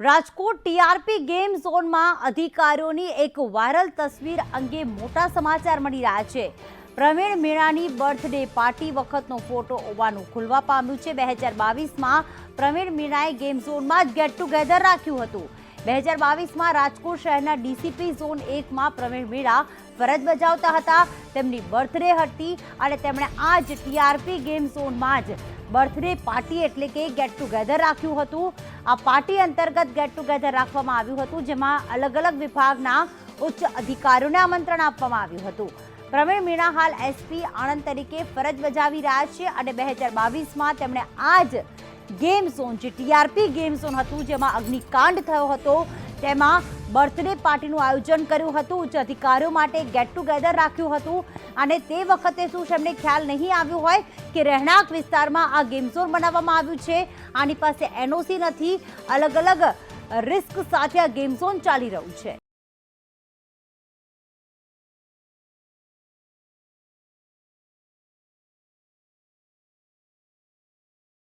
Rajkot TRP game ઝોનમાં અધિકારીઓની એક વાયરલ તસવીર અંગે મોટા સમાચાર મળી રહ્યા છે. પ્રવીણ મીણાની બર્થડે પાર્ટી વખતનો ફોટો હોવાનું ખુલવા પામ્યું છે. બે હજાર બાવીસમાં પ્રવીણ મીણાએ ગેમ ઝોનમાં જ ગેટ ટુગેધર રાખ્યું હતું. બે હજાર બાવીસમાં રાજકોટ શહેરના ડીસીપી ઝોન એકમાં પ્રવીણ મીણા ફરજ બજાવતા હતા. તેમની બર્થડે હતી અને તેમણે આ જ ટીઆરપી ગેમ ઝોનમાં જ બર્થડે પાર્ટી એટલે કે ગેટ ટુગેધર રાખ્યું હતું. આ પાર્ટી અંતર્ગત ગેટ ટુગેધર રાખવામાં આવ્યું હતું, જેમાં અલગ અલગ વિભાગના ઉચ્ચ અધિકારીઓને આમંત્રણ આપવામાં આવ્યું હતું. પ્રવીણ મીણા હાલ એસપી આણંદ તરીકે ફરજ બજાવી રહ્યા છે અને બે હજાર બાવીસમાં તેમણે આ જ ગેમ ઝોન જે ટીઆરપી ગેમ ઝોન હતું, જેમાં અગ્નિકાંડ થયો હતો, તેમાં બર્થડે પાર્ટીનું આયોજન કર્યું હતું ઉચ્ચ અધિકારીઓ માટે ગેટ ટુગેધર રાખ્યું હતું, અને તે વખતે શું છે, એમને ખ્યાલ નહીં આવ્યું હોય કે રહેણાંક વિસ્તારમાં આ ગેમ ઝોન બનાવવામાં આવ્યું છે. આની પાસે એનઓસી નથી અલગ અલગ રિસ્ક સાથે આ ગેમ ઝોન ચાલી રહ્યું છે.